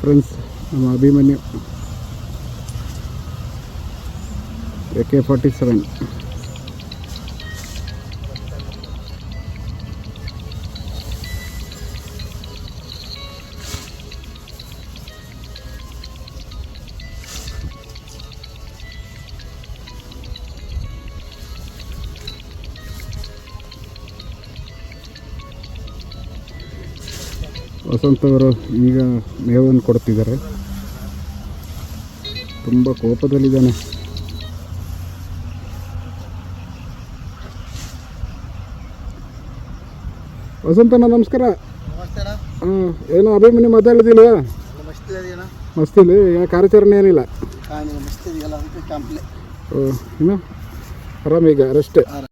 Friends നമ്മൾ Abhimanyu A K forty seven Vasanth ಅವರು ಈಗ ಮೇವನ್ನು ಕೊಡ್ತಿದ್ದಾರೆ ತುಂಬ ಕೋಪದಲ್ಲಿದ್ದಾನೆ. ವಸಂತನ ನಮಸ್ಕಾರ. ಹಾಂ ಏನೋ ಅಭಿಮನ್ಯು ಮಾತಾಡೋದಿಲ್ವಾ ಮಸ್ತಿ ಮಸ್ತಿಲಿ ಕಾರ್ಯಾಚರಣೆ ಏನಿಲ್ಲ. ಹ್ಞೂ ಆರಾಮೀಗ ಆರ